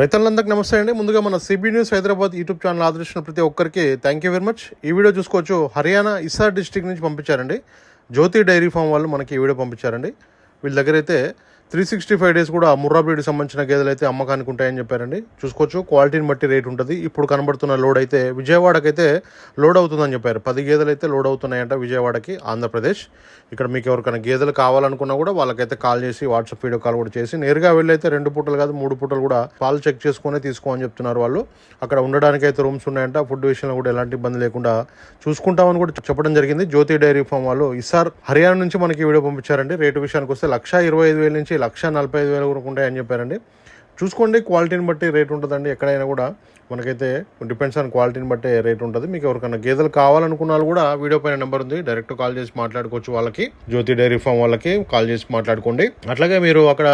రైతులందరికీ నమస్తే అండి. ముందుగా మన CB news Hyderabad YouTube channel ఆదరించిన ప్రతి ఒక్కరికి థ్యాంక్ యూ వెరీ మచ్ ఈ వీడియో చూసుకోవచ్చు హర్యానా ఇస్సార్ డిస్టిక్ నుంచి పంపించారండి. జ్యోతి డైరీ ఫామ్ వాళ్ళు మనకి ఈ వీడియో పంపించారండి. వీళ్ళ దగ్గర అయితే త్రీ సిక్స్టీ ఫైవ్ డేస్ కూడా ముర్రా బ్రీడ్కి సంబంధించిన గేదెలు అయితే అమ్మకానికి ఉంటాయని చెప్పారండి. చూసుకోవచ్చు క్వాలిటీని బట్టి రేట్ ఉంటుంది. ఇప్పుడు కనబడుతున్న లోడ్ అయితే విజయవాడకైతే లోడ్ అవుతుందని చెప్పారు. పది గేదెలు అయితే లోడ్ అవుతున్నాయంట విజయవాడకి ఆంధ్రప్రదేశ్. ఇక్కడ మీకు ఎవరికైనా గేదెలు కావాలనుకున్నా కూడా వాళ్ళకైతే కాల్ చేసి వాట్సాప్ వీడియో కాల్ కూడా చేసి నేరుగా వెళ్ళి అయితే రెండు పూటలు కాదు మూడు పూటలు కూడా పాలు చెక్ చేసుకునే తీసుకోమని చెప్తున్నారు వాళ్ళు. అక్కడ ఉండడానికి అయితే రూమ్స్ ఉన్నాయంట. ఫుడ్ విషయంలో కూడా ఎలాంటి ఇబ్బంది లేకుండా చూసుకుంటామని కూడా చెప్పడం జరిగింది. జ్యోతి డైరీ ఫామ్ వాళ్ళు ఇసార్ హర్యానా నుంచి మనకి వీడియో పంపించారండి. రేటు విషయానికి వస్తే లక్ష ఇరవై ఐదు వేల నుంచి లక్ష నలభై ఐదు వేల వరకు ఉంటాయని చెప్పారండి చూసుకోండి క్వాలిటీని బట్టి రేట్ ఉంటుందండి. ఎక్కడైనా కూడా మనకైతే డిపెండ్స్ ఆన్ క్వాలిటీని బట్టే రేట్ ఉంటుంది. మీకు ఎవరికైనా గేదెలు కావాలనుకున్న వాళ్ళు కూడా వీడియో పైన నెంబర్ ఉంది. డైరెక్ట్ కాల్ చేసి మాట్లాడుకోవచ్చు వాళ్ళకి. జ్యోతి డైరీ ఫామ్ వాళ్ళకి కాల్ చేసి మాట్లాడుకోండి. అట్లాగే మీరు అక్కడ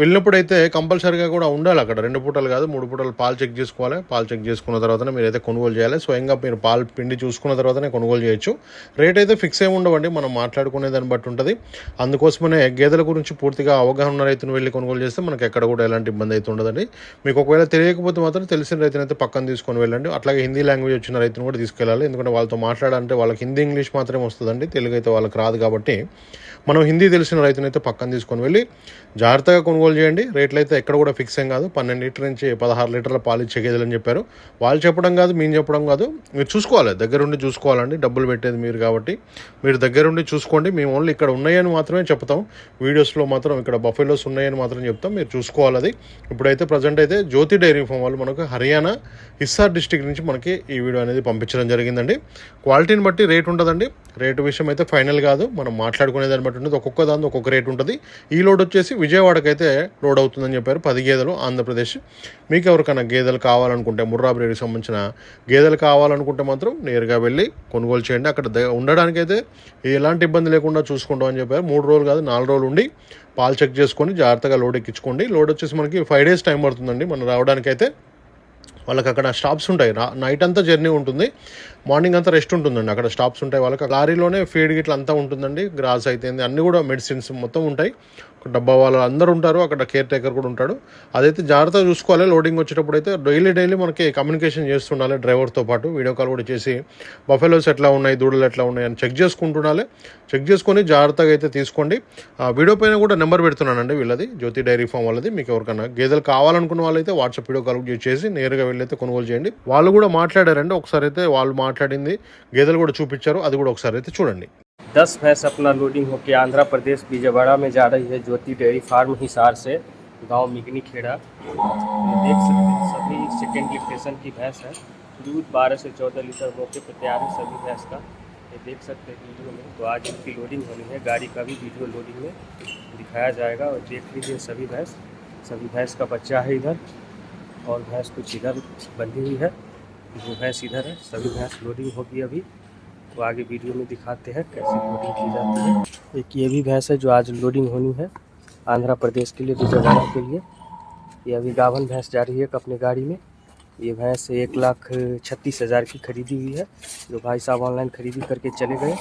వెళ్ళినప్పుడు అయితే కంపల్సరీగా కూడా ఉండాలి అక్కడ. రెండు పూటలు కాదు మూడు పూటలు పాలు చెక్ చేసుకోవాలి. పాలు చెక్ చేసుకున్న తర్వాతనే మీరు అయితే కొనుగోలు చేయాలి. స్వయంగా మీరు పాలు పిండి చూసుకున్న తర్వాతనే కొనుగోలు చేయొచ్చు. రేట్ అయితే ఫిక్స్ ఏమి ఉండవండి. మనం మాట్లాడుకునే దాన్ని బట్టి ఉంటుంది. అందుకోసమనే గేదెల గురించి పూర్తిగా అవగాహన రైతును వెళ్ళి కొనుగోలు చేస్తే మనకి ఎక్కడ కూడా ఎలాంటి ఇబ్బంది అయితే ఉండదండి. మీకు ఒకవేళ తెలియకపోతే మాత్రం తెలిసిన రైతునైతే పక్కన తీసుకొని వెళ్ళండి. అట్లాగే హిందీ లాంగ్వేజ్ వచ్చిన రైతును కూడా తీసుకెళ్ళాలి. ఎందుకంటే వాళ్ళతో మాట్లాడాలంటే వాళ్ళకి హిందీ ఇంగ్లీష్ మాత్రమే వస్తుందండి. తెలుగు అయితే వాళ్ళకి రాదు కాబట్టి మనం హిందీ తెలిసిన రైతునైతే పక్కన తీసుకొని వెళ్ళి జాగ్రత్తగా కొనుగోలు చేయండి. రేట్లు అయితే ఎక్కడ కూడా ఫిక్స్ ఏం కాదు. పన్నెండు లీటర్ నుంచి పదహారు లీటర్ల పాలు ఇచ్చే గేదెలని చెప్పారు. వాళ్ళు చెప్పడం కాదు మేము చెప్పడం కాదు. మీరు చూసుకోవాలి. దగ్గరుండి చూసుకోవాలండి. డబ్బులు పెట్టేది మీరు కాబట్టి మీరు దగ్గరుండి చూసుకోండి. మేము ఓన్లీ ఇక్కడ ఉన్నాయని మాత్రమే చెప్తాం. వీడియోస్లో మాత్రం ఇక్కడ బఫెలోస్ ఉన్నాయని మాత్రం చెప్తాం. మీరు చూసుకోవాలి అది. ఇప్పుడైతే ప్రజెంట్ అయితే జ్యోతి డైరీ ఫామ్ వాళ్ళు మనకు హర్యానా హిస్సార్ డిస్టిక్ నుంచి మనకి ఈ వీడియో అనేది పంపించడం జరిగిందండి. క్వాలిటీని బట్టి రేట్ ఉంటుందండి. రేటు విషయం అయితే ఫైనల్ కాదు. మనం మాట్లాడుకునే దాన్ని బట్టి ఉంటుంది. ఒక్కొక్క దాని ఒక్కొక్క రేట్ ఉంటుంది. ఈ లోడ్ వచ్చేసి విజయవాడకి అయితే లోడ్ అవుతుందని చెప్పారు. పది గేదెలు ఆంధ్రప్రదేశ్. మీకు ఎవరికైనా గేదెలు కావాలనుకుంటే ముర్రా బ్రీడ్కి సంబంధించిన గేదెలు కావాలనుకుంటే మాత్రం నేరుగా వెళ్ళి కొనుగోలు చేయండి. అక్కడ ద- ఉండడానికైతే ఎలాంటి ఇబ్బంది లేకుండా చూసుకుంటామని చెప్పారు. మూడు రోజులు కాదు నాలుగు రోజులు ఉండి పాలు చెక్ చేసుకొని జాగ్రత్తగా లోడ్ ఎక్కించుకోండి. లోడ్ వచ్చేసి మనకి ఫైవ్ డేస్ టైం పడుతుందండి. మనం రావడానికైతే వాళ్ళకి అక్కడ స్టాప్స్ ఉంటాయి. రా- నైట్ అంతా జర్నీ ఉంటుంది. మార్నింగ్ అంతా రెస్ట్ ఉంటుందండి. అక్కడ స్టాప్స్ ఉంటాయి. వాళ్ళకి లారీలోనే ఫీడ్ గిట్ల అంతా ఉంటుందండి. గ్రాస్ అయితే అన్ని కూడా మెడిసిన్స్ మొత్తం ఉంటాయి. ఒక డబ్బా వాళ్ళు అందరూ ఉంటారు. అక్కడ కేర్ టేకర్ కూడా ఉంటాడు. అదైతే జాగ్రత్తగా చూసుకోవాలి. లోడింగ్ వచ్చేటప్పుడు అయితే డైలీ డైలీ మనకి కమ్యూనికేషన్ చేస్తుండాలి డ్రైవర్తో పాటు. వీడియో కాల్ కూడా చేసి బఫెలోస్ ఎట్లా ఉన్నాయి దూడలు ఎట్లా ఉన్నాయి అని చెక్ చేసుకుంటుండాలి. చెక్ చేసుకొని జాగ్రత్తగా అయితే తీసుకోండి. ఆ వీడియో పైన కూడా నెంబర్ పెడుతున్నానండి వీళ్ళది. జ్యోతి డైరీ ఫామ్ వాళ్ళది. మీకు ఎవరికైనా గేదెలు కావాలనుకున్న వాళ్ళైతే వాట్సాప్ వీడియో కాల్ చేసి నేరుగా వెళ్ళి అయితే కొనుగోలు చేయండి వాళ్ళు కూడా మాట్లాడారండి ఒకసారి అయితే వాళ్ళు మాట్లాడింది గేదెలు కూడా చూపించారు అది కూడా ఒకసారి అయితే చూడండి दस भैंस अपना लोडिंग होकर आंध्र प्रदेश विजयवाड़ा में जा रही है ज्योति डेयरी फार्म हिसार से गांव मिगनी खेड़ा ये देख सकते हैं सभी सेकेंड लिक्टेशन की भैंस है दूध बारह से चौदह लीटर मौके पर तैयार है सभी भैंस का ये देख सकते हैं वीडियो में तो आज इनकी लोडिंग होनी है गाड़ी का भी वीडियो लोडिंग में दिखाया जाएगा और देख लीजिए सभी भैंस सभी भैंस का बच्चा है इधर और भैंस कुछ इधर बंधी हुई है। वो भैंस इधर है, सभी भैंस लोडिंग होगी अभी। तो आगे वीडियो में दिखाते हैं कैसे लोडिंग की जाती है। एक ये भी भैंस है जो आज लोडिंग होनी है आंध्र प्रदेश के लिए विजयवाड़ा के लिए। ये अभी गावन भैंस जा रही है अपने गाड़ी में। ये भैंस एक लाख छत्तीस हज़ार की खरीदी हुई है, जो भाई साहब ऑनलाइन खरीदी करके चले गए।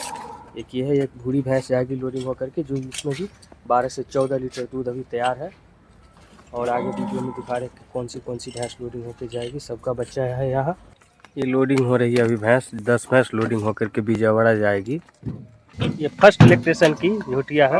एक ये है, एक भूरी भैंस जाएगी लोडिंग होकर के, जो इसमें भी बारह से चौदह लीटर दूध अभी तैयार है। और आगे वीडियो में दिखा रहे कि कौन सी कौन सी भैंस लोडिंग होकर जाएगी। सबका बच्चा है यहाँ। ये लोडिंग हो रही है अभी भैंस। दस भैंस लोडिंग होकर के बीजावाड़ा जाएगी। ये फ़र्स्ट इलेक्ट्रेशन की झोटिया है।